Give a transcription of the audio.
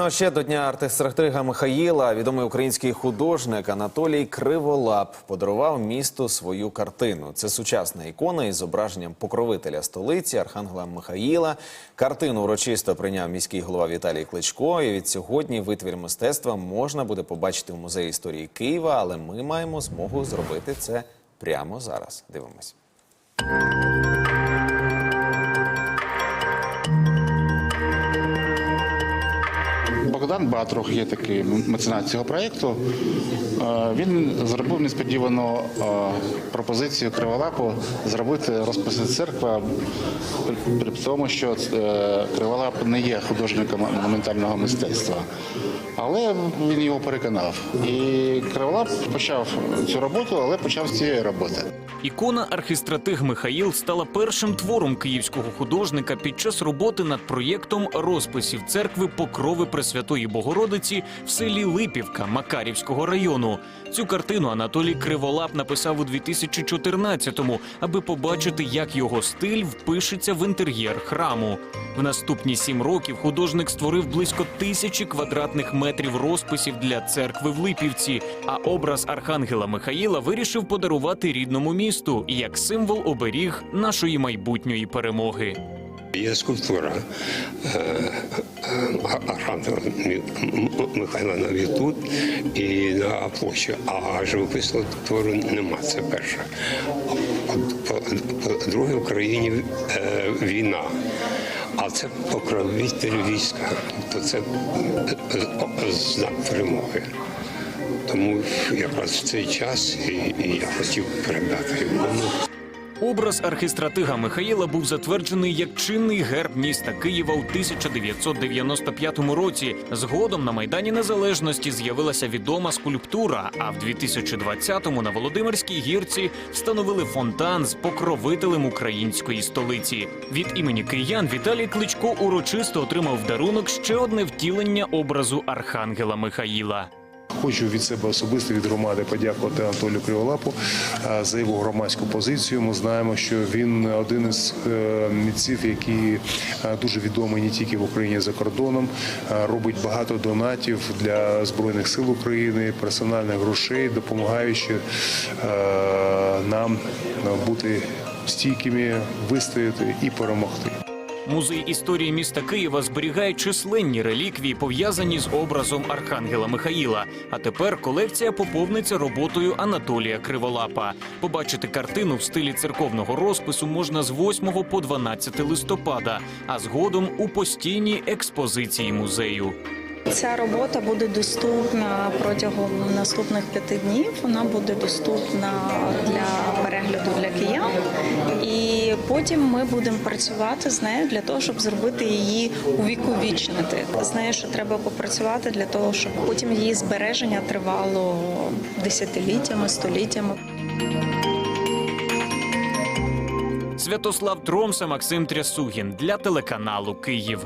Ну а ще до дня артистратига Михаїла відомий український художник Анатолій Криволап подарував місту свою картину. Це сучасна ікона із зображенням покровителя столиці Архангела Михаїла. Картину урочисто прийняв міський голова Віталій Кличко. І від сьогодні витвір мистецтва можна буде побачити в музеї історії Києва, але ми маємо змогу зробити це прямо зараз. Дивимось. Богдан Батрух є такий меценат цього проєкту. Е, Він зробив несподівану е, пропозицію Криволапу зробити розписи церкви, при- при тому, що е, Криволап не є художником монументального мистецтва. Але він його переконав. І Криволап почав цю роботу, але почав з цієї роботи. Ікона архістратиг Михаїл стала першим твором київського художника під час роботи над проєктом розписів церкви Покрови Пресвятої Богородиці в селі Липівка Макарівського району. Цю картину Анатолій Криволап написав у 2014-му, аби побачити, як його стиль впишеться в інтер'єр храму. В наступні сім років художник створив близько тисячі квадратних метрів розписів для церкви в Липівці. А образ архангела Михаїла вирішив подарувати рідному місту як символ оберіг нашої майбутньої перемоги. Є скульптура е, е, Архангела Мі- Михайла навіть тут і на площі, а живописного твору нема. Це перше. По- по- По-друге, в Україні е, війна. А це покровитель війська, то це е, е, знак перемоги. Тому якраз в цей час і я хотів передати йому. Образ архістратига Михаїла був затверджений як чинний герб міста Києва у 1995 році. Згодом на майдані Незалежності з'явилася відома скульптура. А в 2020-му на Володимирській гірці встановили фонтан з покровителем української столиці. Від імені киян Віталій Кличко урочисто отримав в дарунок ще одне втілення образу архангела Михаїла. Хочу від себе особисто від громади подякувати Анатолію Криволапу е, за його громадську позицію. Ми знаємо, що він один із е, митців, який е, дуже відомий не тільки в Україні а за кордоном. Робить багато донатів для збройних сил України, персональних грошей, допомагаючи нам бути стійкими, вистояти і перемогти. Музей історії міста Києва зберігає численні реліквії, пов'язані з образом Архангела Михаїла. А тепер колекція поповниться роботою Анатолія Криволапа. Побачити картину в стилі церковного розпису можна з 8 по 12 листопада, а згодом у постійній експозиції музею. Ця робота буде доступна протягом наступних п'яти днів. Вона буде доступна для перегляду для киян, потім ми будемо працювати з нею для того, щоб зробити її увіковічнити. З нею ще треба попрацювати для того, щоб потім її збереження тривало десятиліттями, століттями. Святослав Тромса, Максим Трясугін для телеканалу Київ.